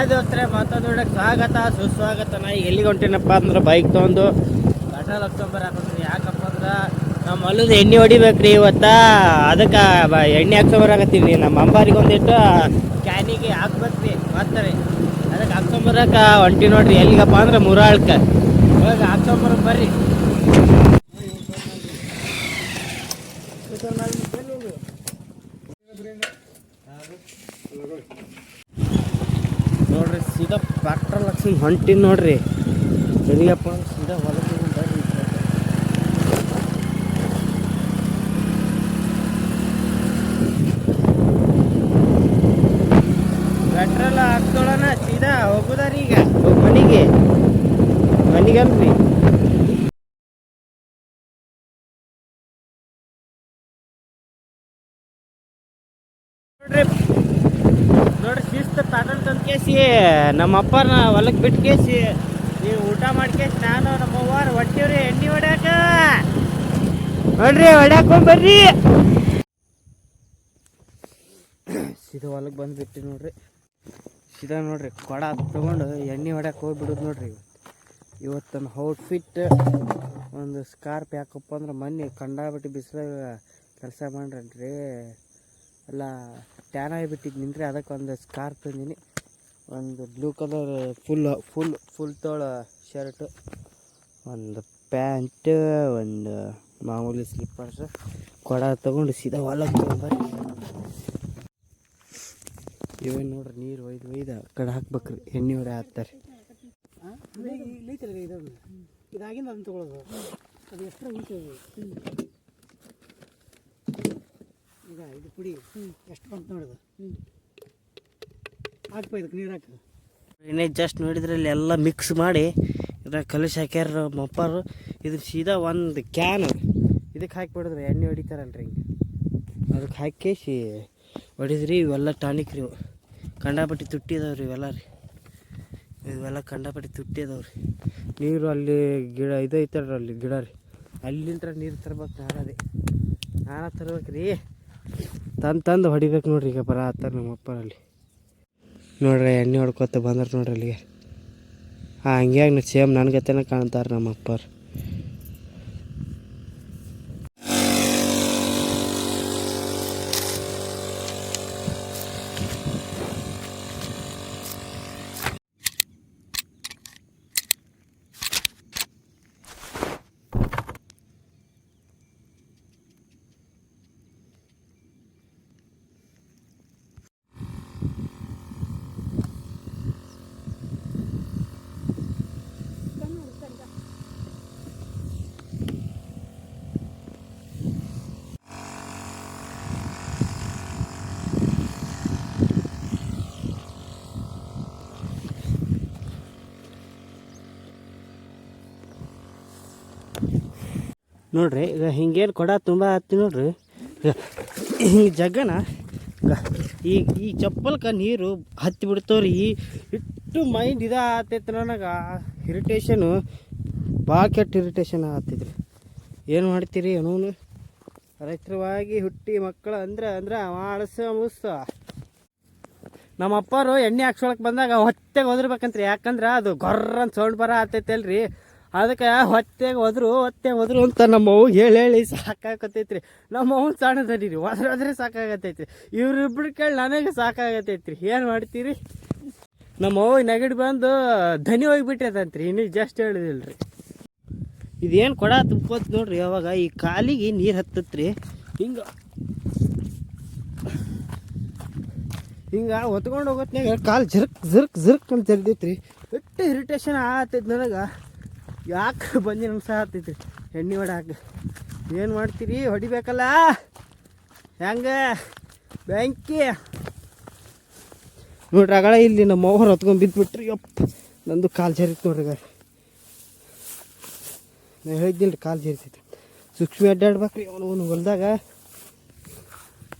Hi ದೋಸ್ತ್ರೆ ಮಾತಾಡೋಣ ಸ್ವಾಗತ, ಸುಸ್ವಾಗತ. ನಾ ಈಗ ಎಲ್ಲಿಗೆ ಹೊಂಟಿನಪ್ಪ ಅಂದ್ರೆ ಬೈಕ್ ತೊಗೊಂಡು. ಅಕ್ಟೋಬರ್ ಹಾಕೋದ್ರಿ ಯಾಕಪ್ಪ ಅಂದ್ರೆ ನಮ್ಮ ಹೊಲದ ಎಣ್ಣೆ ಹೊಡಿಬೇಕ್ರಿ ಇವತ್ತು. ಅದಕ್ಕೆ ಎಣ್ಣೆ ಆಗತ್ತೀನಿ ನಮ್ಮ ಅಂಬಾರಿಗೆ ಒಂದಿಟ್ಟು ಕ್ಯಾನಿಗೆ ಹಾಕ್ಬೇಕ್ರಿ. ಮತ್ತೆ ರೀ. ಅದಕ್ಕೆ ಹಾಕ್ಕೊಂಬರಕ ಹೊಂಟಿ ನೋಡ್ರಿ. ಎಲ್ಲಿಗಪ್ಪ ಅಂದ್ರೆ ಮುರಾಳ್ಕ. ಇವಾಗ ಅಕ್ಟೋಬರ್ ಬರ್ರಿ. ನೋಡ್ರಿ, ಸೀದಾ ಪೆಟ್ರೋಲ್ ಹಾಕ್ಸಿ ಹೊಂಟಿ ನೋಡ್ರಿ. ಸರಿಯಪ್ಪ ಸೀದಾ ಬರ್ರಿ. ಪೆಟ್ರೋಲ್ ಹಾಕ್ತೋಳನ ಸೀದಾ ಹೋಗುದಾರಿ ಈಗ? ಮನೆಗೆ. ಮನೆಗಲ್ರಿ ನೋಡ್ರಿ ನೋಡ್ರಿ ಶಿಸ್ತು ಕೇಸಿ, ನಮ್ಮ ಅಪ್ಪನ ಹೊಲಕ್ಕೆ ಬಿಟ್ಟು ಕೇಸಿ. ನೀವು ಊಟ ಮಾಡಿ ಕೇಸಿ ನಾನು ನಮ್ಮ ಅವ್ವಾರ ಹೊಟ್ಟಿವ್ರಿ ಎಣ್ಣೆ ಹೊಡ್ಯಾಕ. ನೋಡ್ರಿ, ಹೊಡ್ಯಾಕೊಂಡ್ ಬರ್ರಿ. ಸೀದಾ ಹೊಲಕ್ಕೆ ಬಂದ್ಬಿಟ್ಟು ನೋಡ್ರಿ. ಸೀದಾ ನೋಡ್ರಿ, ಕೊಡ ತಗೊಂಡು ಎಣ್ಣೆ ಹೊಡ್ಯಾಕ ಹೋಗ್ಬಿಡುದು ನೋಡ್ರಿ ಇವತ್ತು. ನನ್ನ ಔಟ್ಫಿಟ್ ಒಂದು ಸ್ಕಾರ್ಪ್ ಯಾಕಪ್ಪ ಅಂದ್ರೆ ಮೊನ್ನೆ ಕಂಡಾಬಿಟ್ಟು ಬಿಸಿಲಾಗ ಕೆಲಸ ಮಾಡ್ರಲ್ರಿ ಎಲ್ಲ ಟ್ಯಾನ್ ಆಗಿಬಿಟ್ಟಿದ್ದು ನಿನ್ರಿ ಅದಕ್ಕೆ ಒಂದು ಸ್ಕಾರ್ಪ್ ತಂದೀನಿ. ಒಂದು blue colour full full full ತೋಳ ಶರ್ಟ್ ಒಂದು ಪ್ಯಾಂಟ್ ಒಂದು ಮಾಮೂಲಿ ಸ್ಲಿಪ್ಪರ್ಸ್ ಕೊಡ ತಗೊಂಡು ಸೀದಾ ಹೊಲಕ್ಕೆ ಬರ್ರಿ ಇವನ್ ನೋಡ್ರಿ ನೀರು ಒಯ್ದು ಒಯ್ದು ಆ ಕಡೆ ಹಾಕ್ಬೇಕ್ರಿ ಎಣ್ಣೆ ಹೊಡೆ ಹಾಕ್ತಾರೆ ಇದಾಗಿಂದ ಅದನ್ನು ತಗೊಳ್ಳೋದು ಅದು ಎಷ್ಟು ಈಗ ಇದು ಪುಡಿ ಎಷ್ಟು ಬಂತು ನೋಡೋದು ಹಾಕ್ಪ ಇದಕ್ಕೆ ನೀರು ಹಾಕ ಎಣ್ಣೆ ಜಸ್ಟ್ ನೋಡಿದ್ರಲ್ಲಿ ಎಲ್ಲ ಮಿಕ್ಸ್ ಮಾಡಿ ಇದ್ರಾಗ ಕಲಿಸಿ ಹಾಕ್ಯಾರ ಮಪ್ಪರು. ಇದು ಸೀದಾ ಒಂದು ಕ್ಯಾನ್ ಇದಕ್ಕೆ ಹಾಕಿಬಿಡಿದ್ರೆ ಎಣ್ಣೆ ಹೊಡಿತಾರಲ್ರಿ ಹಿಂಗೆ. ಅದಕ್ಕೆ ಹಾಕೇಸಿ ಹೊಡಿದ್ರಿ, ಇವೆಲ್ಲ ಟಾನಿಕ್ ರೀ ಕಂಡಾಪಟ್ಟಿ ತುಟ್ಟಿ ಇವೆಲ್ಲ ರೀ. ಇವೆಲ್ಲ ಕಂಡಾಪಟ್ಟಿ ತುಟ್ಟಿ ನೀರು ಅಲ್ಲಿ ಗಿಡ ಇದು ರೀ ಅಲ್ಲಿ ಗಿಡ ರೀ. ಅಲ್ಲಿಂತ್ರ ನೀರು ತರ್ಬೇಕು ನಾನೇ ನಾನ ತರ್ಬೇಕು ರೀ ತಂದು ತಂದು ಹೊಡಿಬೇಕು ನೋಡ್ರಿ ಈಗ ಬರ ಹತ್ತಾರ ನಮ್ಮ ಅಪ್ಪರಲ್ಲಿ ನೋಡ್ರಿ ಎಣ್ಣೆ ಹೊಡ್ಕೊತ ಬಂದ್ರೆ ನೋಡ್ರಿ ಅಲ್ಲಿಗೆ. ಹಂಗೆ ಸೇಮ್ ನನಗತೆನ ಕಾಣ್ತಾರೆ ನಮ್ಮ ಅಪ್ಪರು ನೋಡ್ರಿ, ಈಗ ಹಿಂಗೇನು ಕೊಡ ತುಂಬ ಹತ್ತಿ ನೋಡ್ರಿ. ಹಿಂಗೆ ಜಗ್ಗನ ಈ ಈ ಚಪ್ಪಲ್ಕ ನೀರು ಹತ್ತಿ ಬಿಡ್ತವ್ರಿ. ಇಟ್ಟು ಮೈಂಡ್ ಇದ ಆತೈತೆ ನನಗೆ. ಇರಿಟೇಷನು ಭಾಳ ಕೆಟ್ಟ ಇರಿಟೇಷನ್ ಆತೈತ್ರಿ. ಏನು ಮಾಡ್ತೀರಿ ಏನೂ ರೈತರವಾಗಿ ಹುಟ್ಟಿ ಮಕ್ಕಳು ಅಂದ್ರೆ ಅಂದ್ರೆ ಮಾಡಸ ಮುಸ್ಸ. ನಮ್ಮ ಅಪ್ಪರು ಎಣ್ಣೆ ಹಾಕ್ಸೊಳಕ್ ಬಂದಾಗ ಹೊಟ್ಟೆಗೆ ಒದರ್ಬೇಕಂತ್ರಿ. ಯಾಕಂದ್ರೆ ಅದು ಗೊರ್ರಂತ ಸೌಂಡ್ ಬರ ಆತೈತಲ್ರಿ. ಅದಕ್ಕೆ ಹೊತ್ತೆಗೆ ಒದ್ರು ಹೊತ್ತೆ ಹೋದ್ರು ಅಂತ ನಮ್ಮ ಅವ್ವ ಹೇಳಿ ಹೇಳಿ ಸಾಕಾಗತೈತ್ರಿ ನಮ್ಮ ಅವ್ನ ಸಣ್ಣದರಿ ರೀ ಒದ್ರೆ ಸಾಕಾಗತೈತ್ರಿ ಇವ್ರಿಬ್ರು ಕೇಳಿ ನನಗೆ ಸಾಕಾಗತೈತ್ರಿ ಏನು ಮಾಡ್ತೀರಿ? ನಮ್ಮ ಅವ್ವ ನೆಗಡಿ ಬಂದು ಧನಿ ಹೋಗಿಬಿಟ್ಟೈತಂತ್ರಿ, ಇನ್ನೂ ಜಸ್ಟ್ ಹೇಳಿದಿಲ್ರಿ. ಇದೇನು ಕೊಡ ತುಂಬ್ಕೋತ ನೋಡ್ರಿ ಯಾವಾಗ ಈ ಕಾಲಿಗೆ ನೀರು ಹತ್ತತ್ರಿ. ಹಿಂಗೆ. ಹಿಂಗೆ ಹೊತ್ಕೊಂಡು ಹೋಗೋತ್ನಾಗ ಕಾಲು ಜರ್ಕ್ ಜರ್ಕ್ ಜರ್ಕ್ ಅಂತ ಜರ್ದೈತ್ರಿ ಎಷ್ಟು ಇರಿಟೇಷನ್ ಆಗತ್ತೈತೆ ನನಗೆ. ಯಾಕೆ ಬಂದಿ ಅನ್ಸ ಆಗ್ತೈತಿ ಎಣ್ಣೆ ಹೊಡಾಕ ಏನು ಮಾಡ್ತೀರಿ? ಹೊಡಿಬೇಕಲ್ಲ? ಹೆಂಗೆ? ಬ್ಯಾಂಕಿ ನೋಡ್ರಿ ಅಗಳ ಇಲ್ಲಿ ನಮ್ಮ ಅವ್ರು ಹೊತ್ಕೊಂಡು ಬಿದ್ದುಬಿಟ್ರಿ ಯಪ್ಪ, ನಂದು ಕಾಲು ಜರಿತು ನೋಡ್ರಿ ಗಾರಿ ನಾನು ಹೇಳಿದ್ದಿಲ್ಲ ರೀ ಕಾಲು ಜರಿತೈತಿ ಸೂಕ್ಷ್ಮ ಅಡ್ಡಾಡ್ಬೇಕ್ರಿ, ಅವನು ಹೊಲ್ದಾಗ.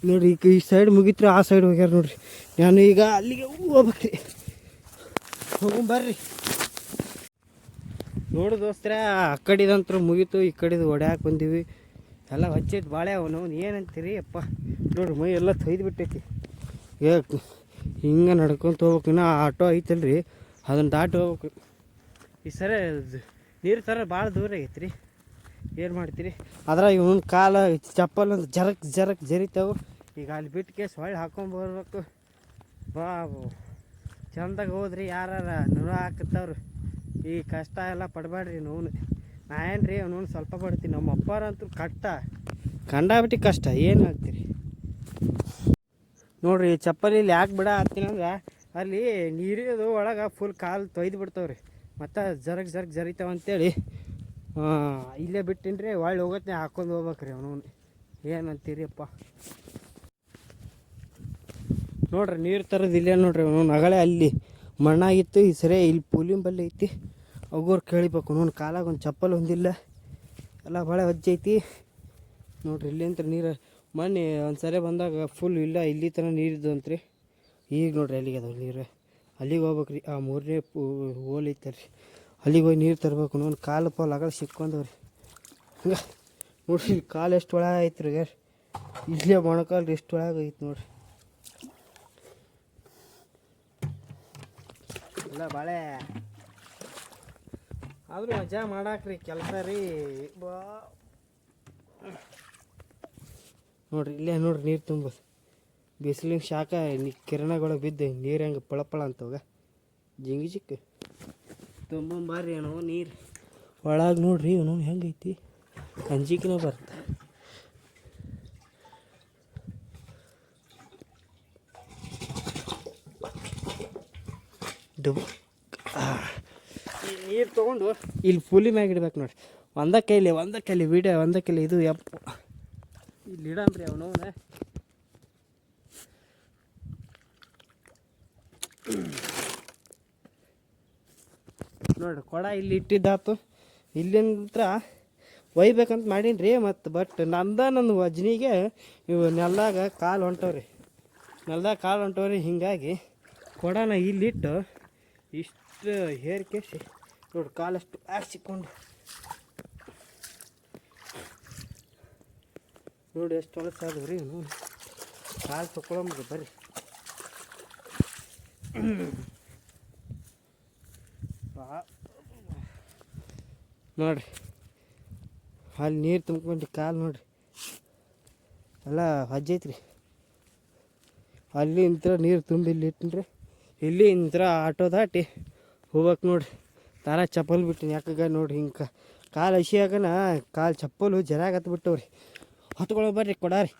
ನೋಡ್ರಿ ಈಗ ಈ ಸೈಡ್ ಮುಗಿತ್ರಿ, ಆ ಸೈಡ್ ಹೋಗ್ಯಾರ ನೋಡ್ರಿ. ನಾನು ಈಗ ಅಲ್ಲಿಗೆ ಹೋಗ್ಬೇಕ್ರಿ. ಹೋಗು ಬರ್ರಿ ನೋಡು ದೋಸ್ತರ, ಆ ಕಡಿದಂತ್ರ ಮುಗೀತು, ಈ ಕಡಿದು ಹೊಡ್ಯಾಕೆ ಬಂದೀವಿ. ಎಲ್ಲ ಹಚ್ಚಿಟ್ಟು ಬಾಳೆ ಅವನು ಏನಂತೀರಿ? ಅಪ್ಪ ನೋಡ್ರಿ ಮೈ ಎಲ್ಲ ತೊಯ್ದು ಬಿಟ್ಟೈತಿ. ಏ, ಹಿಂಗೆ ನಡ್ಕೊಂತ ಹೋಗ್ಬೇಕು ಆಟೋ ಐತಲ್ರಿ, ಅದನ್ನು ದಾಟಿ ಹೋಗ್ಬೇಕು. ಈ ಸರ ನೀರು ತರ ಭಾಳ ದೂರ ಆಗೈತೆ ರೀ ಏನು ಮಾಡ್ತೀರಿ? ಅದ್ರಾಗ ಇವನ್ ಕಾಲ ಚಪ್ಪಲ್ ಅಂತ ಜರಕ್ ಜರಕ್ ಜರಿತಾವು. ಈಗ ಅಲ್ಲಿ ಬಿಟ್ಟು ಕೇಸ್ ಹೊಳ್ಳಿ ಹಾಕೊಂಡ್ ಬರ್ಬೇಕು. ಬಾ ಚಂದಾಗ ಹೋದ್ರಿ ಯಾರು ನೂರ ಹಾಕತ್ತವ್ರು. ಈ ಕಷ್ಟ ಎಲ್ಲ ಪಡಬೇಡ್ರಿ ನೋವು. ನಾ ಏನು ರೀ ಅವನು ಸ್ವಲ್ಪ ಪಡ್ತೀನಿ ನಮ್ಮ ಅಪ್ಪಾರಂತೂ ಕಷ್ಟ. ಕಂಡಾಬಿಟ್ಟು ಕಷ್ಟ. ಏನು ಆಗ್ತೀರಿ ನೋಡ್ರಿ ಚಪ್ಪಲಿ ಇಲ್ಲಿ ಯಾಕೆ ಬಿಡ ಅಂದ್ರೆ, ಅಲ್ಲಿ ನೀರಿದು ಒಳಗೆ ಫುಲ್ ಕಾಲು ತೊಯ್ದು ಬಿಡ್ತಾವ್ರಿ. ಮತ್ತು ಜರಗ್ ಜರಗ್ ಜರಿತಾವಂತೇಳಿ ಇಲ್ಲೇ ಬಿಟ್ಟಿನಿ ರೀ, ಒಳ್ಳೆ ಹೋಗತ್ತೆ ಹಾಕೊಂಡು ಹೋಗ್ಬೇಕ್ರಿ ಅವನು ಏನಂತೀರಿಪ್ಪ ನೋಡ್ರಿ, ನೀರು ತರೋದು ಇಲ್ಲೇ ನೋಡ್ರಿ ಅವನು ನಗಳೆ ಅಲ್ಲಿ. ಮಣ್ಣಾಗಿತ್ತು ಈ ಸರಿ ಇಲ್ಲಿ ಪೂಲಿನ ಬಲ್ಲಿ ಐತಿ. ಅವ್ರು ಕೇಳಿಬೇಕು, ನೋಡಿ ಕಾಲಾಗ ಒಂದು ಚಪ್ಪಲ್ ಹೊಂದಿಲ್ಲ. ಎಲ್ಲ ಭಾಳ ಐತಿ ನೋಡ್ರಿ ಇಲ್ಲಿಂತ ನೀರು, ಮೊನ್ನೆ ಒಂದು ಸರಿ ಬಂದಾಗ ಫುಲ್ ಇಲ್ಲ, ಇಲ್ಲಿ ತನಕ ನೀರಿದ್ದು ಅಂತ್ರಿ ಈಗ ನೋಡ್ರಿ ಅಲ್ಲಿಗೆ ಅದಾವ ನೀರು? ಅಲ್ಲಿಗೆ ಹೋಗ್ಬೇಕು ರೀ, ಆ ಮೂರನೇ ಹೋಲ್ ರೀ ಅಲ್ಲಿಗೆ ಹೋಗಿ ನೀರು ತರಬೇಕು, ನೋಡಿ ಕಾಲು ಪಾಲು ಆಗಲ್ಲ ಸಿಕ್ಕೊಂಡವ್ರಿ ಹಂಗೆ, ನೋಡ್ರಿ ಕಾಲು ಎಷ್ಟು ಒಳಗೆ ಐತ್ರಿ ಇಲ್ಲೇ ಮೊಣಕಾಲು ಎಷ್ಟು ಒಳಗೆ ಐತೆ ನೋಡ್ರಿ. ಇಲ್ಲ ಬಾಳೆ. ಆದರೂ ಮಜಾ ಮಾಡಾಕ್ರಿ, ಕೆಲಸ ರೀ. ಬಾ. ನೋಡ್ರಿ, ಇಲ್ಲೇ ನೋಡ್ರಿ, ನೀರು ತುಂಬೋದು ಬಿಸಿಲಿನ ಶಾಖ ಕಿರಣಗಳು ಬಿದ್ದು, ನೀರು ಹೆಂಗೆ ಪಳಪಳ ಅಂತವಾಗ ಜಿಂಗಿ ಚಿಕ್ಕ. ತುಂಬಂಬಾರಿ ಏನೋ ನೀರು. ಒಳಗೆ ನೋಡ್ರಿ, ಇವನು ಹೆಂಗೈತಿ. ಅಂಜಿಕಿನ ಬರುತ್ತೆ ಡುಬ್ ನೀರು ತೊಗೊಂಡು ಇಲ್ಲಿ ಫುಲಿ ಮ್ಯಾಗ ಇಡ್ಬೇಕು ನೋಡಿ ಒಂದ ಕೈಲಿ ಒಂದ ಕೈಲಿ ವಿಡಿಯೋ ಒಂದ ಕೈಲಿ ಇದು ಎಪ್ಪ. ಇಲ್ಲಿ ಇಡಂಬ್ರಿ ಅವನು ನೋಡ್ರಿ ಕೊಡ ಇಲ್ಲಿ ಇಟ್ಟಿದ್ದಾತು. ಇಲ್ಲಿಂತ್ರ ಒಯ್ಬೇಕಂತ ಮಾಡೀನಿ ರೀ ಮತ್ತು ಬಟ್ ನಂದ ನನ್ನ ವಜ್ನಿಗೆ ಇವು ನೆಲ್ದಾಗ ಕಾಲು ಹೊಂಟವ್ರಿ. ನೆಲ್ದಾಗ ಕಾಲು ಹೊಂಟವ್ರಿ ಹಿಂಗಾಗಿ ಕೊಡನ ಇಲ್ಲಿಟ್ಟು ಇಷ್ಟು ಹೇರ್ಕೇಸಿ ನೋಡಿ, ಕಾಲಷ್ಟು ಹಾಕ್ಸಿಕೊಂಡು. ನೋಡಿ ಎಷ್ಟು ಹೊಲಸ ಆದವು ರೀ ನೋಡಿ ಕಾಲು ತೊಕೊಳಂಬ್ರಿ, ಬರ್ರಿ. ನೋಡಿರಿ ಅಲ್ಲಿ ನೀರು ತುಂಬ್ಕೊಂಡು ಕಾಲು ನೋಡ್ರಿ. ಎಲ್ಲ ಹಜ್ಜೈತ್ರಿ ಅಲ್ಲಿ ಇಂತ್ರ ನೀರು ತುಂಬಿ ಇಲ್ಲಿ ಇಟ್ಟಿನ್ರಿ ಇಲ್ಲಿ ಇಂದ್ರ ಆಟೋ ದಾಟಿ ಹೋಗ್ಬೇಕು ನೋಡ್ರಿ. ತಾರ ಚಪ್ಪಲ್ ಬಿಟ್ಟಿನಿ, ಯಾಕಾಗ ನೋಡಿ ಹಿಂಗೆ ಕಾಲು ಹಸಿಯಾಗನ ಕಾಲು ಚಪ್ಪಲು ಜರಾಗ ಬಿಟ್ಟವ್ರಿ. ಹೊತ್ಕೊಳ್ಳೋ ಬರ್ರಿ, ಕೊಡಾರಿ.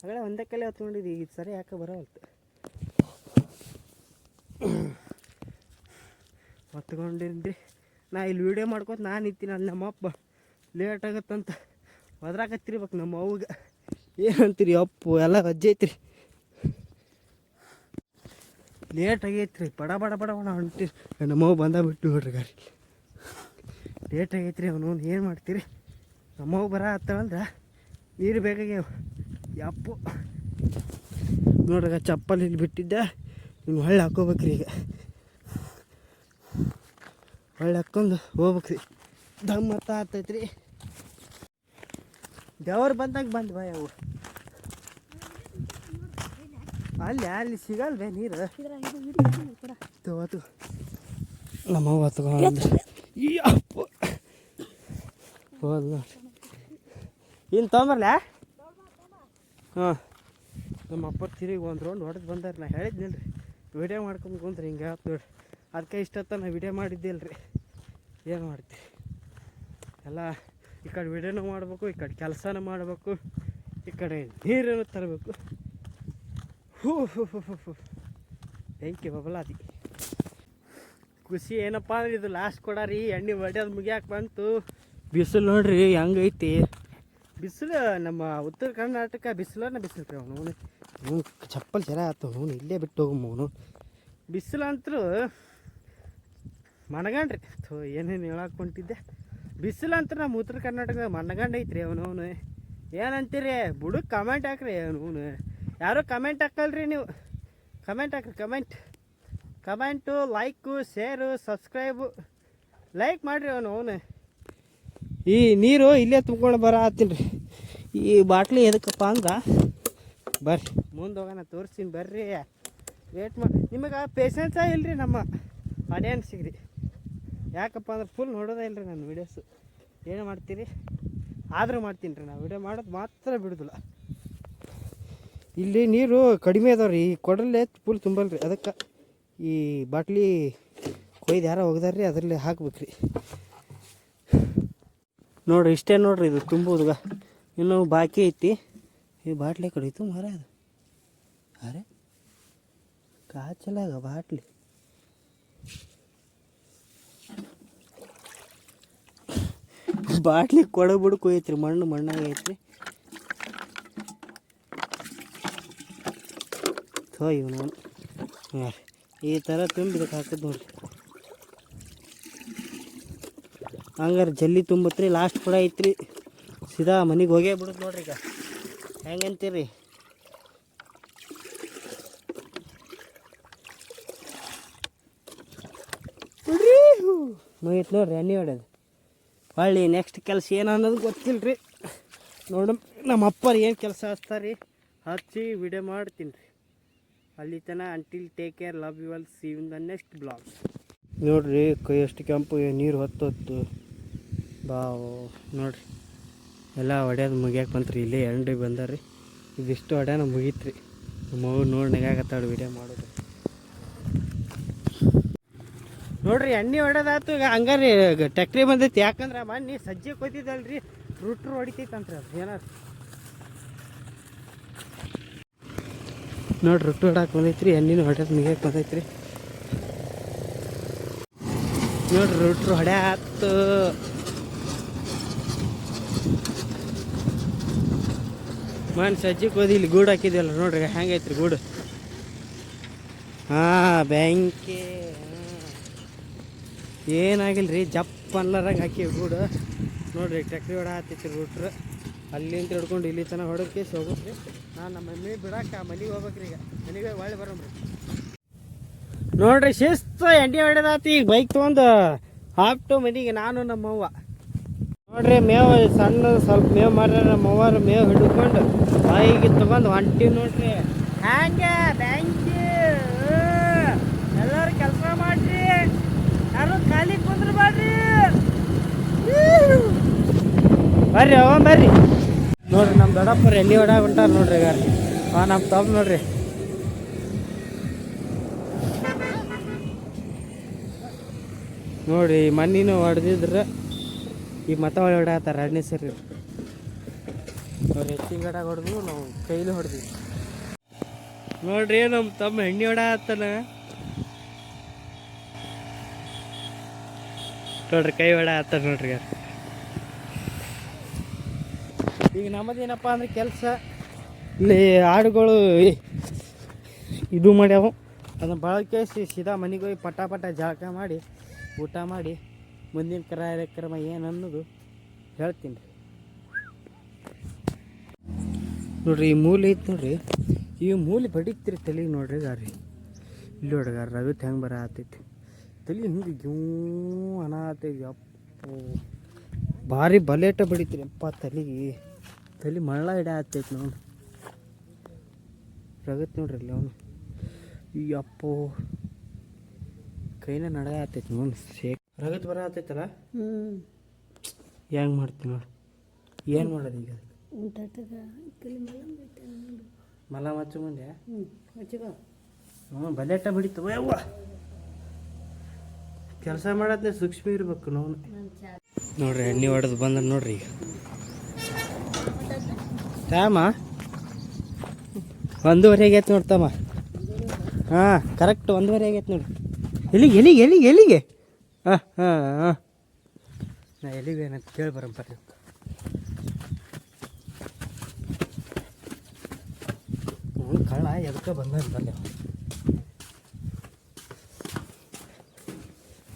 ಹಾಗಾದ್ರೆ ಒಂದೇ ಕಲೆ ಈ ಈಗ ಸರಿ ಯಾಕೆ ಬರೋವಲ್ತು? ಹೊತ್ಕೊಂಡಿದ್ರಿ ನಾ ಇಲ್ಲಿ ವೀಡಿಯೋ ಮಾಡ್ಕೊತ ನಾನು ನಿಂತೀನಿ, ಅಲ್ಲಿ ನಮ್ಮಪ್ಪ ಲೇಟ್ ಆಗತ್ತಂತ. ಒದ್ರಾಕತ್ತಿರ್ಬೇಕು ನಮ್ಮ ಅವ್ಗೆ ಏನಂತೀರಿ ಅಪ್ಪು? ಎಲ್ಲ ಅಜ್ಜೆ ಐತ್ರಿ. ಲೇಟ್ ಆಗೈತ್ರಿ. ಬಡ ಬಡ ಬಡ ಬಡ ಹೊಂಟಿ ನಮ್ಮವ್ವ ಬಂದ ಬಿಟ್ಟು ನೋಡ್ರಿ ಗಾರಿ. ಲೇಟ್ ಆಗೈತ್ರಿ ಅವನು. ಏನು ಮಾಡ್ತೀರಿ? ನಮ್ಮವ್ವ ಬರ ಹತ್ತಳಂದ್ರೆ ನೀರು ಬೇಕಾಗ್ಯಾವ. ಯಪ್ಪು. ನೋಡ್ರಿ ಚಪ್ಪಲಿ ಇಲ್ಲಿ ಬಿಟ್ಟಿದ್ದೆ. ನಿಮ್ಗೆ ಹೊಳ್ಳಿ ಹಾಕೋಬೇಕ್ರಿ ಈಗ. ಹೊಳ್ಳಿ ಹಾಕ್ಕೊಂಡು ಹೋಗ್ಬೇಕ್ರಿ. ದಮ್ ಮತ್ತ ಆತೈತ್ರಿ ದೇವ್ರು ಬಂದಾಗ ಬಂದ್ ಬಾಯ್ ಅವು. ಅಲ್ಲಿ ಅಲ್ಲಿ ಸಿಗಲ್ವೇ ನೀರು? ತಗೋತು ನಮ್ಮವ್ವ ತಗೊಂಡು ಹೋದ್ ಇನ್ನು ತೊಗೊಂಬರ್ಲ? ಹಾಂ. ನಮ್ಮ ಅಪ್ಪ ತಿರುಗಿ ಒಂದು ರೌಂಡ್ ಹೊಡೆದು ಬಂದಾರ. ನಾ ಹೇಳಿದ್ನಿಲ್ರಿ. ವಿಡಿಯೋ ಮಾಡ್ಕೊಂಡು ಕುಂತ್ರಿ ಹಿಂಗೆ ಆಯ್ತು ಅದಕ್ಕೆ ಇಷ್ಟೊತ್ತ ನಾ ವಿಡಿಯೋ ಮಾಡಿದ್ದಿಲ್ಲ ರೀ ಏನು ಮಾಡ್ತೀವಿ ಎಲ್ಲ ಈ ಕಡೆ ವಿಡಿಯೋನೂ ಮಾಡಬೇಕು, ಈ ಕಡೆ ಕೆಲಸನೂ ಮಾಡಬೇಕು, ಈ ಕಡೆ ನೀರನ್ನು ತರಬೇಕು. ಹೂ ಹೂ ಹೂ ಹೂ ಬೆಂಕಿ ಬಬಲಾದಿ. ಖುಷಿ ಏನಪ್ಪ ಅಂದ್ರೆ ಇದು ಲಾಸ್ಟ್ ಕೊಡಾರಿ ಎಣ್ಣೆ ಹೊಡ್ಯೋದು ಮುಗಿಯಾಕೆ ಬಂತು. ಬಿಸಿಲು ನೋಡ್ರಿ, ಹೆಂಗೈತಿ? ಬಿಸಿಲು, ನಮ್ಮ ಉತ್ತರ ಕರ್ನಾಟಕ ಬಿಸಿಲನ್ನ ಬಿಸಿಲು ಅವನು. ಚಪ್ಪಲ್ ಜರ ಆಯ್ತು ಅವನು ಇಲ್ಲೇ ಬಿಟ್ಟು ಹೋಗಮ್ಮ ಅವನು ಬಿಸಿಲು ಅಂತರೂ ಮನಗಂಡ್ರಿ ಏನೇನು ಹೇಳಕ್ಕೆ ಹೊಂಟಿದ್ದೆ? ಬಿಸಿಲು ಅಂತ ನಮ್ಮ ಉತ್ತರ ಕರ್ನಾಟಕದ ಮಣ್ಣಗಂಡ ಐತ್ರಿ ಅವನು ಅವನು. ಏನಂತೀರಿ? ಬುಡಕ್ಕೆ ಕಮೆಂಟ್ ಹಾಕ್ರಿ ಅವನು ಯಾರೂ ಕಮೆಂಟ್ ಹಾಕಲ್ರಿ ನೀವು? ಕಮೆಂಟ್ ಹಾಕ್ರಿ comment comment like share subscribe like ಮಾಡಿರಿ ಅವನು ಅವನು. ಈ ನೀರು ಇಲ್ಲೇ ತುಂಬ್ಕೊಂಡು ಬರ ರೀ. ಈ ಬಾಟ್ಲಿ ಎದಕ್ಕಪ್ಪ ಅಂದ್ರೆ ಬರ್ರಿ, ಮುಂದೆ ಹೋಗೋಣ, ತೋರಿಸ್ತೀನಿ. ಬರ್ರಿ. ವೇಟ್ ಮಾಡಿ, ನಿಮಗೆ ಪೇಷನ್ಸ ಇಲ್ರಿ ನಮ್ಮ ಆಡಿಯನ್ಸಿಗೆ ರೀ? ಯಾಕಪ್ಪ ಅಂದ್ರೆ ಫುಲ್ ನೋಡೋದೇ ಇಲ್ರಿ ನನ್ನ ವೀಡಿಯೋಸು ಏನು ಮಾಡ್ತೀರಿ? ಆದರೂ ಮಾಡ್ತೀನಿ ರೀ ನಾವು. ವಿಡಿಯೋ ಮಾಡೋದು ಮಾತ್ರ ಬಿಡೋದಿಲ್ಲ. ಇಲ್ಲಿ ನೀರು ಕಡಿಮೆ ಅದಾವ ರೀ. ಈ ಕೊಡಲ್ಲೇ ಫುಲ್ ತುಂಬಲ್ರಿ ರೀ. ಅದಕ್ಕೆ ಈ ಬಾಟ್ಲಿ ಕೊಯ್ದು ಯಾರೋ ಒಗ್ದಾರ್ರಿ ಅದರಲ್ಲಿ ಹಾಕ್ಬೇಕು ರೀ. ನೋಡ್ರಿ, ಇಷ್ಟೇ ನೋಡ್ರಿ ಇದು ತುಂಬುವುದ್ಗ ಇನ್ನು ಬಾಕಿ ಐತಿ. ಈ ಬಾಟ್ಲಿ ಕಡಿತು ಮರ ಅದು. ಅರೆ, ಕಾಚಲಾಗ ಬಾಟ್ಲಿ. ಬಾಟ್ಲಿ ಕೊಡ ಕೊಯ್ತ್ರಿ ಮಣ್ಣು ಮಣ್ಣಾಗ ಐತ್ರಿ. ಥೋ, ಇವನು ಹಾಂ ಈ ಥರ ತುಂಬಿ ಹಾಕೋದು ನೋಡ್ರಿ. ಹಂಗಾರೆ ಜಲ್ಲಿ ತುಂಬತ್ರಿ ಲಾಸ್ಟ್ ಕೂಡ ಐತ್ರಿ. ಸೀದಾ ಮನೆಗೆ ಹೋಗೇ ಬಿಡುತ್ತೆ ನೋಡ್ರಿ ಈಗ. ಹೆಂಗಂತೀರಿ ಮುಗಿತ್ ನೋಡ್ರಿ, ಎಣ್ಣೆ ಹೊಡೆದು ಹೊಳ್ಳಿ ನೆಕ್ಸ್ಟ್ ಕೆಲಸ ಏನು ಅನ್ನೋದು ಗೊತ್ತಿಲ್ಲ ರೀ ನೋಡ, ನಮ್ಮ ಅಪ್ಪರು ಏನು ಕೆಲಸ ಹಚ್ತಾರೆ? ಹಚ್ಚಿ ವಿಡಿಯೋ ಮಾಡ್ತೀನಿ ರೀ ಅಲ್ಲಿ ತನ until take care love you all see in the next blog ನೋಡಿರಿ, ಕೈ ಎಷ್ಟು ಕೆಂಪು ನೀರು ಹೊತ್ತು ಹೊತ್ತು. ಬಾ ನೋಡ್ರಿ. ಎಲ್ಲ ಹೊಡ್ಯೋದು ಮುಗಿಯಕ್ಕೆ ಬಂತ್ರಿ, ಇಲ್ಲೇ ಎಂಡ್ರಿ ಬಂದಾರ್ರಿ. ಇದಿಷ್ಟು ಹೊಡ್ಯಾನ ಮುಗೀತು ರೀ ನಮ್ಮ ಮಗು ನೋಡಿ ನೆಗಾಕತ್ತಾಳ ವಿಡಿಯೋ ಮಾಡೋದು. ನೋಡ್ರಿ, ಎಣ್ಣೆ ಹೊಡೆದಾತು, ಈಗ ಹಂಗಾರಿ ಟ್ಯಾಕ್ಟ್ರಿ ಬಂದೈತಿ, ಯಾಕಂದ್ರೆ ಮಣ್ಣಿ ಸಜ್ಜೆ ಕೊಯ್ತಿದ್ದಲ್ರಿ ರೂಟ್ರು ಹೊಡಿತೈತಂತ್ರಿ ಅದು ಏನಾರು. ನೋಡ್ರಿ ರೊಟ್ಟಿ ಹೊಡಕ್ಕೆ ಬಂದೈತ್ರಿ, ಎಣ್ಣಿನ ಹೊಡ್ಯಕ್ಕೆ ಮುಗಿಯಕ್ಕೆ ಬಂದೈತ್ರಿ. ನೋಡ್ರಿ ರೊಟ್ರು ಹೊಡ್ಯಾತು. ಮನ್ ಸಜ್ಜಿ ಕೊದಿ ಇಲ್ಲಿ ಗೂಡು ಹಾಕಿದ್ವಲ್ಲ ನೋಡ್ರಿ, ಹೆಂಗೈತ್ರಿ ಗೂಡು? ಹಾಂ ಬ್ಯಾಂಕಿ ಏನಾಗಿಲ್ಲ ರೀ ಜಪ್ ಅನ್ಲಾರಂಗೆ ಹಾಕಿ ಗೂಡು. ನೋಡ್ರಿ ಟ್ಯಾಕ್ಟ್ರಿ ಹೊಡ ಹತ್ತಿತ್ತು ರೂಟ್ರು ಅಲ್ಲಿಂದ ಹಿಡ್ಕೊಂಡು ಇಲ್ಲಿ ತನಕ ಹೊಡಕ್ಕೆ ಹೋಗುತ್ತೆ ನಾನು ನಮ್ಮ ಮಮ್ಮಿ ಬಿಡಕ್ಕೆ ಮನೆಗೆ ಹೋಗ್ಬೇಕ್ರಿ ಈಗ. ಮನೆಗೆ ಒಳ್ಳೆ ಬರೋಮ್ರಿ ನೋಡ್ರಿ, ಶಿಸ್ತು ಎಣ್ಣೆ ಹೊಡೆದಾತಿ. ಈಗ ಬೈಕ್ ತೊಗೊಂಡು ಹಾಕ್ಟು ಮನೆಗೆ ನಾನು ನಮ್ಮವ್ವ ನೋಡ್ರಿ, ಮೇವು ಸಣ್ಣ ಸ್ವಲ್ಪ ಮೇವು ಮಾಡ್ರೆ ನಮ್ಮವ್ವಾರು ಮೇವು ಹಿಡ್ಕೊಂಡು ಬೈಕ್ ತೊಗೊಂಡು ಹೊಂಟಿ ನೋಡ್ರಿ. ಹ್ಯಾಂಗೆ? ಬ್ಯಾಂಕಿ ಎಲ್ಲರೂ ಕೆಲಸ ಮಾಡ್ರಿ ಬರ್ರಿ ಅವ ಬರ್ರಿ. ನೋಡ್ರಿ ನಮ್ಮ ದೊಡ್ಡಪ್ಪರು ಎಲ್ಲಿ ಹೊಡಾಗ ಹೊಂಟಾರ ನೋಡ್ರಿ ಈಗ. ಹಾಂ ನಮ್ಮ ತಮ್ಮ ನೋಡ್ರಿ. ನೋಡ್ರಿ ಮಣ್ಣಿನ ಹೊಡೆದಿದ್ರೆ ಈ ಮತ ಒಳ್ಳೆ ಹೊಡ್ಯಾತಾರ ಎರಡನೇ ಸರಿ. ಅವ್ರು ಹೆಚ್ಚಿನ ಗಡ ಹೊಡೆದು ನಾವು ಕೈಲಿ ಹೊಡೆದ್ವಿ. ನೋಡ್ರಿ ನಮ್ಮ ತಮ್ಮ ಎಣ್ಣೆ ಹೊಡ್ಯಾತಾನ. ನೋಡ್ರಿ, ಕೈ ಬೇಡ ಆತ ನೋಡ್ರಿ ಈಗ. ನಮ್ಮದು ನಮ್ಮದೇನಪ್ಪ ಅಂದ್ರೆ ಕೆಲಸ, ಇಲ್ಲಿ ಆಡುಗಳು ಇದು ಮಾಡ್ಯಾವು. ಅದನ್ನ ಬಳಕೆ ಸೀದಾ ಮನೆಗೆ ಹೋಗಿ ಪಟ ಪಟ ಜಳಕ ಮಾಡಿ, ಊಟ ಮಾಡಿ, ಮುಂದಿನ ಕಾರ್ಯಕ್ರಮ ಏನು ಅನ್ನೋದು ಹೇಳ್ತೀನಿ. ರೀ ನೋಡ್ರಿ, ಈ ಮೂಲೆ ಐತೆ ನೋಡ್ರಿ, ಈ ಮೂಲೆ ಬಡಿತಿರಿ ತಲೆಗೆ ನೋಡ್ರಿ ಗಾರಿ ಇಲ್ಲಿ ನೋಡ್ಗಾರ ರವಿತ್ ಹೆಂಗೆ ಬರ ಆತೈತಿ ತಲೆ ಹಿಂಗೆ ಜೂ ಅನಾತೈತಿ ಅಪ್ಪು. ಭಾರಿ ಬಲೇಟ ಬಡಿತೀರಿ ಅಪ್ಪ ತಲೆಗೆ ತಲೆ ಮಳ್ಳ ಇಡ ಆಗ್ತೈತಿ ನಾವು ರಗತ್ ನೋಡ್ರಿ ಅಲ್ಲಿ ಅವನು. ಈ ಅಪ್ಪು. ಕೈನ ನಡಗ ಆಗ್ತೈತಿ ನೋಡಿ. ಶೇಕ್ ರಗತ್ ಬರ ಆಗ್ತೈತಲ್ಲ? ಹೆಂಗೆ ಮಾಡ್ತೀನಿ ನೋಡಿ. ಏನು ಮಾಡೋದು ಈಗ? ಮಲಂ ಮಚ್ಚು ಮುಂದೆ? ಹ್ಞೂ ಬಲೇಟ ಬಿಡಿತು. ಯವ್ವ ಕೆಲಸ ಮಾಡೋದ್ನೇ ಸೂಕ್ಷ್ಮ ಇರ್ಬೇಕು ನಾವು. ನೋಡ್ರಿ, ಎಣ್ಣೆ ಹೊಡೆದು ಬಂದ್ರೆ ನೋಡ್ರಿ ಈಗ. ಟೈಮ ಒಂದೂವರೆ ಆಗೈತೆ ನೋಡ್ತಮ್ಮ ಹಾಂ ಕರೆಕ್ಟ್ ಒಂದೂವರೆ ಆಗೈತೆ ನೋಡಿ. ಎಲ್ಲಿಗೆ ಎಲ್ಲಿಗೆ ಎಲ್ಲಿಗೆ ಎಲ್ಲಿಗೆ? ಹಾಂ ಹಾಂ ಹಾಂ. ನಾ ಎಲ್ಲಿಗೆ ಏನಂತ ಕೇಳಿ ಅವ್ನು ಕಳ್ಳ ಎದಕ್ಕೆ ಬಂದ ಬಂದೆ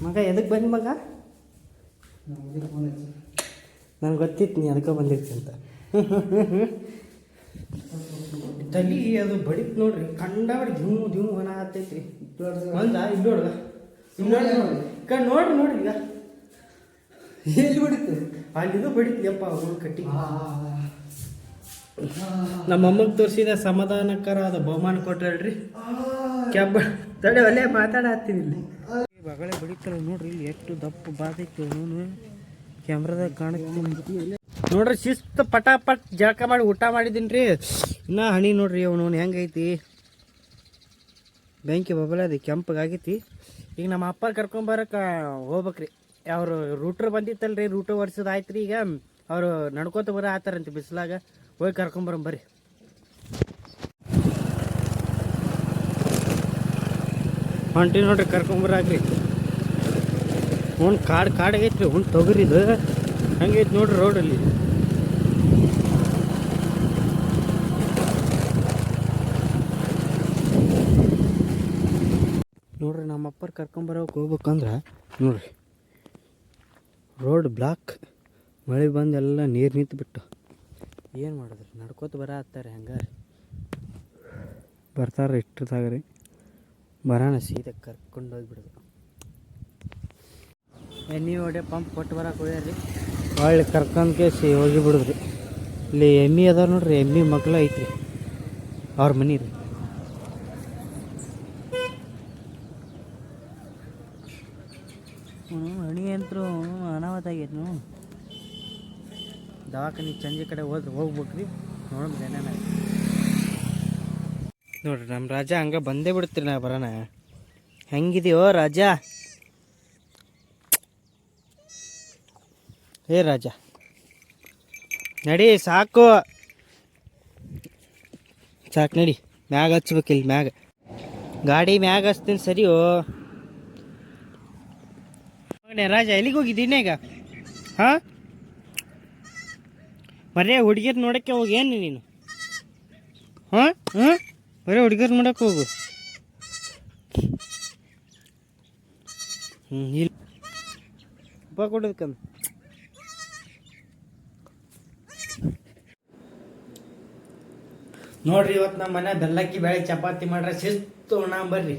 ಮಗ ಎದಕ್ಕೆ ಬಂದ ಮಗ? ನನಗೆ ಗೊತ್ತಿತ್ತು ನೀ ಅದಕ್ಕೆ ಬಂದಿರ್ತೀನಿ ಅಂತ. ತಲಿ ಅದು ಬಡಿತ್ ನೋಡ್ರಿ ಕಂಡಾಬಡಿ ಧಿಮು ಧಿಮು ಹಣ ಹತ್ತೈತ್ರಿ ಒಂದ ಇಲ್ಲಿ ನೋಡ್ದ? ನೋಡಿ ನೋಡ್ರಿ ನೋಡ್ರಿ ಕಣ್ ನೋಡ್ರಿ ನೋಡ್ರಿ ಈಗ. ಎಲ್ಲಿ ಬಡಿತು? ಅಲ್ಲಿದು ಬಡಿತೀಯಪ್ಪ ಅವ್ರು ಕಟ್ಟಿ ನಮ್ಮ ಅಮ್ಮಗೆ ತೋರಿಸಿದ ಅದು ಬಹುಮಾನ ಕೊಟ್ರಲ್ರಿ. ಕ್ಯಾಬ್ ತಡೆ ಒಳ್ಳೆ ಮಾತಾಡತ್ತೀನಿ ಇಲ್ಲಿ. ಬಗಳೆ ಬಡಿತಾರ ನೋಡ್ರಿ, ಇಲ್ಲಿ ಎಷ್ಟು ದಪ್ಪ ಬಾದೈತಿ ಅವನು ಕ್ಯಾಮ್ರಾದಾಗ ಕಾಣುತ್ತೆ ನೋಡ್ರಿ, ಶಿಸ್ತು ಪಟಾಪಟ್ ಜಳಕ ಮಾಡಿ ಊಟ ಮಾಡಿದ್ದೀನಿ ರೀ ಇನ್ನ ಹಣಿ ನೋಡ್ರಿ ಅವನು ಹೆಂಗೈತಿ ಬೆಂಕಿ ಬಬಲದಿ ಕೆಂಪಗಾಗೈತಿ ಈಗ ನಮ್ಮ ಅಪ್ಪ ಕರ್ಕೊಂಬರಕ್ಕೆ ಹೋಗ್ಬೇಕ್ರಿ. ಅವರು ರೂಟ್ರ್ ಬಂದಿತ್ತಲ್ರಿ ರೂಟ್ರ್ ವರ್ಷದ ಆಯ್ತು ರೀ ಈಗ. ಅವರು ನಡ್ಕೋತ ಬರ ಆತಾರಂತೆ ಬಿಸಿಲಾಗ. ಹೋಗಿ ಕರ್ಕೊಂಬರಂ ಬರ್ರಿ. ಹೊಂಟಿ ನೋಡ್ರಿ ಕರ್ಕೊಂಬರಾಗ್ರಿ ಹ್ಞೂ ಕಾಡು ಕಾಡಾಗೈತ್ರಿ ತೊಗರಿ ಇದು ಹಂಗೈತಿ ನೋಡ್ರಿ ರೋಡಲ್ಲಿ. ನೋಡ್ರಿ ನಮ್ಮ ಅಪ್ಪರ್ ಕರ್ಕೊಂಬರೋಕೆ ಹೋಗ್ಬೇಕಂದ್ರೆ, ನೋಡ್ರಿ. ರೋಡ್ ಬ್ಲಾಕ್, ಮಳೆ ಬಂದು ಎಲ್ಲ ನೀರು ನಿಂತುಬಿಟ್ಟು. ಏನು ಮಾಡಿದ್ರಿ? ನಡ್ಕೋತ ಬರ ಹತ್ತಾರೆ ಹಂಗಾರೆ. ಬರ್ತಾರೆ ಇಷ್ಟದಾಗ ಬರೋಣ ಸೀದಾ ಕರ್ಕೊಂಡು ಹೋಗ್ಬಿಡೋದು ಎಣ್ಣೆ ಹೊಡೆ ಪಂಪ್ ಕೊಟ್ಟು ಬರಕ್ಕೆ ಹೋಗ್ಯಾರಿ ಹೊಳ್ಳಿ ಕರ್ಕೊಂಡು ಕೇಸಿ ಹೋಗಿ ಬಿಡುದ್ರಿ ಇಲ್ಲಿ ಎಮ್ಮಿ ಅದಾವ ನೋಡ್ರಿ ಎಮ್ಮಿ ಮಕ್ಕಳು ಐತ್ರಿ. ಅವ್ರ ಮನೆ ರೀ. ಹಣಿ ಅಂತೂ ಅನಾಹುತ ಆಗೈತೆ ನೀವು ದವಾಖಾನೆ ಸಂಜೆ ಕಡೆ ಹೋದ್ರೆ ಹೋಗ್ಬೇಕ್ರಿ. ನೋಡೋಣ ಏನೇನ ನೋಡ್ರಿ ನಮ್ಮ ರಾಜ ಹಂಗೆ ಬಂದೇ ಬಿಡ್ತೀರಿ ನಾ ಬರೋಣ. ಹೆಂಗಿದೆಯೋ ರಾಜ? ಏ ರಾಜ, ನಡಿ ಸಾಕು. ಸಾಕು ನಡಿ, ಮ್ಯಾಗ ಹಚ್ಬೇಕಿಲ್ಲ ಮ್ಯಾಗ. ಗಾಡಿ ಮ್ಯಾಗ ಹಚ್ತೀನಿ ಸರಿಯೋ? ರಾಜ, ಎಲ್ಲಿಗೆ ಹೋಗಿದ್ದೀನಿ ಈಗ ಹಾಂ? ಬರೇ ಹುಡುಗಿರ್ ನೋಡೋಕ್ಕೆ ಹೋಗಿ ಏನು ನೀನು? ಹಾಂ? ಹಾಂ? ಬರೀ ಹುಡುಗಿರ್ ನೋಡಕ್ಕೆ ಹೋಗು. ಹ್ಞೂ ಇಲ್ಲ ಉಪ ಕೊಡೋದಕ್ಕಂದು ನೋಡ್ರಿ ಇವತ್ತು ನಮ್ಮ ಮನೆ ಬೆಲ್ಲಕ್ಕಿ ಬೇಳೆ ಚಪಾತಿ ಮಾಡ್ರೆ ಶಿಸ್ತು ಉಣ ಬರ್ರಿ.